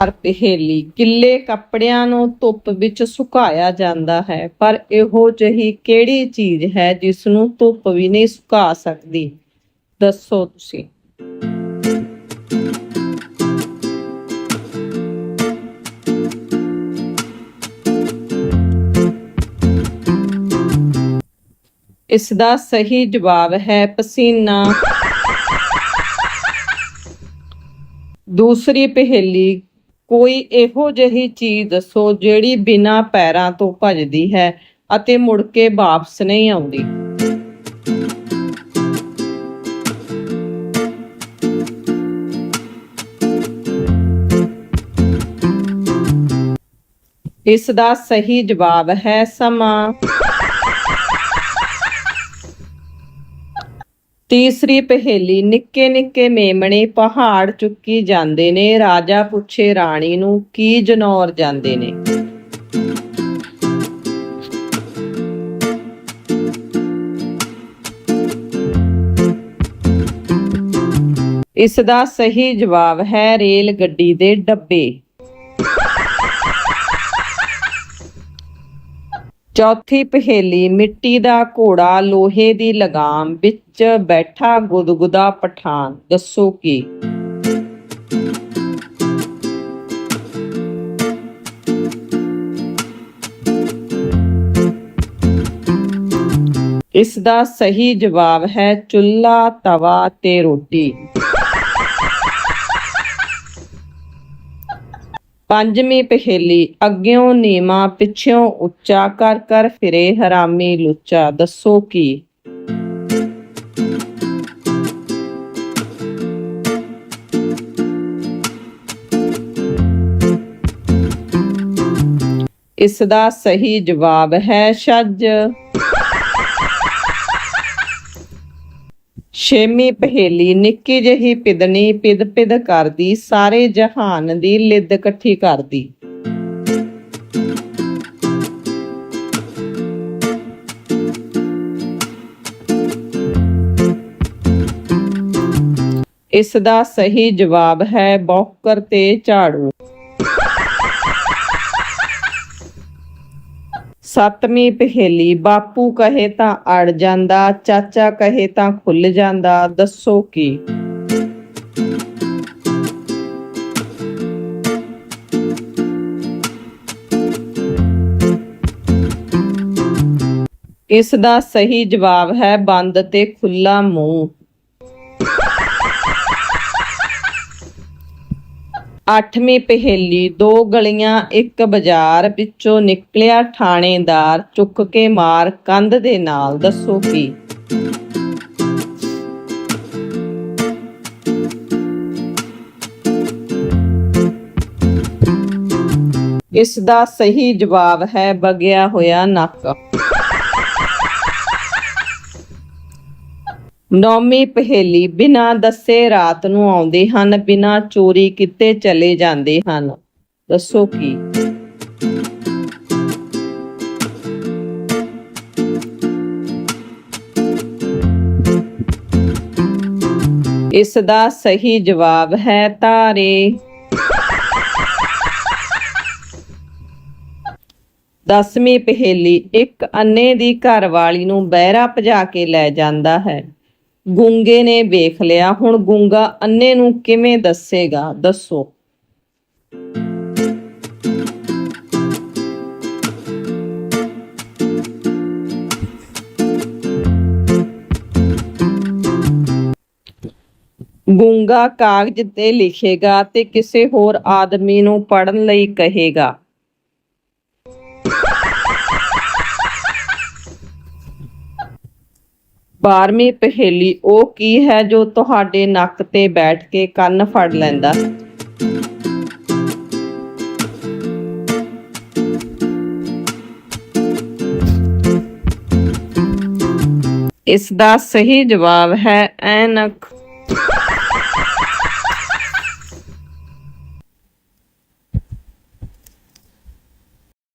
ਪਰ ਪਹੇਲੀ। ਗਿੱਲੇ ਕੱਪੜਿਆਂ ਨੂੰ ਧੁੱਪ ਵਿੱਚ ਸੁਕਾਇਆ ਜਾਂਦਾ ਹੈ, ਪਰ ਇਹੋ ਜਿਹੀ ਕਿਹੜੀ ਚੀਜ਼ ਹੈ ਜਿਸ ਨੂੰ ਧੁੱਪ ਵੀ ਨਹੀਂ ਸੁਕਾ ਸਕਦੀ? ਦੱਸੋ ਤੁਸੀਂ। ਇਸ ਦਾ ਸਹੀ ਜਵਾਬ ਹੈ ਪਸੀਨਾ। ਦੂਸਰੀ ਪਹੇਲੀ ਕੋਈ ਇਹੋ ਜਿਹੀ ਚੀਜ਼ ਦੱਸੋ ਜਿਹੜੀ ਬਿਨਾਂ ਪੈਰਾਂ ਤੋਂ ਭੱਜਦੀ ਹੈ ਅਤੇ ਮੁੜ ਕੇ ਵਾਪਸ ਨਹੀਂ ਆਉਂਦੀ। ਇਸ ਦਾ ਸਹੀ ਜਵਾਬ ਹੈ ਸਮਾਂ। ਤੀਸਰੀ ਪਹੇਲੀ, ਨਿੱਕੇ ਨਿੱਕੇ ਮੇਮਣੇ ਪਹਾੜ ਚੁੱਕੀ ਜਾਂਦੇ ਨੇ, ਰਾਜਾ ਪੁੱਛੇ ਰਾਣੀ ਨੂੰ ਕੀ ਜਨੌਰ ਜਾਂਦੇ ਨੇ। ਇਸ ਦਾ ਸਹੀ ਜਵਾਬ ਹੈ ਰੇਲ ਗੱਡੀ ਦੇ ਡੱਬੇ। ਚੌਥੀ ਪਹੇਲੀ, ਮਿੱਟੀ ਦਾ ਘੋੜਾ ਲੋਹੇ ਦੀ ਲਗਾਮ ਵਿੱਚ ਬੈਠਾ ਗੁਦਗੁਦਾ ਪਠਾਨ, ਦੱਸੋ ਕੀ? ਇਸ ਦਾ ਸਹੀ ਜਵਾਬ ਹੈ ਚੁੱਲ੍ਹਾ, ਤਵਾ ਤੇ ਰੋਟੀ। ਪੰਜਵੀਂ ਪਹੇਲੀ, ਅੱਗਿਓਂ ਨੀਵਾ ਪਿੱਛੋਂ ਉੱਚਾ, ਕਰ ਕਰ ਫਿਰੇ, ਹਰਾਮੀ, ਲੁੱਚਾ, ਦੱਸੋ ਕੀ? ਇਸ ਦਾ ਸਹੀ ਜਵਾਬ ਹੈ ਛੱਜ ਛੇਵੀਂ ਪਹੇਲੀ ਨਿੱਕੀ ਜਿਹੀ ਪਿਦਨੀ ਪਿਦ ਪਿਦ ਕਰਦੀ, ਸਾਰੇ ਜਹਾਨ ਦੀ ਲਿੱਦ ਇਕੱਠੀ ਕਰਦੀ। ਇਸ ਦਾ ਸਹੀ ਜਵਾਬ ਹੈ ਬੌਕਰ ਤੇ ਝਾੜੂ। ਸੱਤਵੀਂ ਪਹੇਲੀ, ਬਾਪੂ ਕਹੇ ਤਾਂ ਅੜ ਜਾਂਦਾ, ਚਾਚਾ ਕਹੇ ਤਾਂ ਖੁੱਲ ਜਾਂਦਾ, ਦੱਸੋ ਕੀ? ਇਸ ਦਾ ਸਹੀ ਜਵਾਬ ਹੈ ਬੰਦ ਤੇ ਖੁੱਲਾ ਮੂੰਹ। ਅੱਠਵੀਂ ਪਹੇਲੀ, ਦੋ ਗਲੀਆਂ, ਇੱਕ ਬਾਜ਼ਾਰ, ਵਿੱਚੋਂ ਨਿਕਲਿਆ ਥਾਣੇਦਾਰ ਚੁੱਕ ਕੇ ਮਾਰ ਕੰਧ ਦੇ ਨਾਲ, ਦੱਸੋ ਕੀ? ਇਸ ਦਾ ਸਹੀ ਜਵਾਬ ਹੈ, ਬਗਿਆ ਹੋਇਆ ਨੱਕ। ਨੌਵੀਂ ਪਹੇਲੀ ਬਿਨਾਂ ਦੱਸੇ ਰਾਤ ਨੂੰ ਆਉਂਦੇ ਹਨ, ਬਿਨਾਂ ਚੋਰੀ ਕਿਤੇ ਚਲੇ ਜਾਂਦੇ ਹਨ। ਦੱਸੋ ਕੀ? ਇਸ ਦਾ ਸਹੀ ਜਵਾਬ ਹੈ ਤਾਰੇ। ਦਸਵੀਂ ਪਹੇਲੀ ਇੱਕ ਅੰਨੇ ਦੀ ਘਰਵਾਲੀ ਨੂੰ ਬਹਿਰਾ ਭਜਾ ਕੇ ਲੈ ਜਾਂਦਾ ਹੈ। ਗੁੰਗੇ ਨੇ ਵੇਖ ਲਿਆ। ਹੁਣ ਗੁੰਗਾ ਅੰਨੇ ਨੂੰ ਕਿਵੇਂ ਦੱਸੇਗਾ? ਦੱਸੋ। ਗੂੰਗਾ ਕਾਗਜ਼ ਤੇ ਲਿਖੇਗਾ ਤੇ ਕਿਸੇ ਹੋਰ ਆਦਮੀ ਨੂੰ ਪੜਨ ਲਈ ਕਹੇਗਾ। ਬਾਰਵੀਂ ਪਹੇਲੀ ਉਹ ਕੀ ਹੈ ਜੋ ਤੁਹਾਡੇ ਨੱਕ ਤੇ ਬੈਠ ਕੇ ਕੰਨ ਫੜ ਲੈਂਦਾ? ਇਸ ਦਾ ਸਹੀ ਜਵਾਬ ਹੈ ਐਨਕ।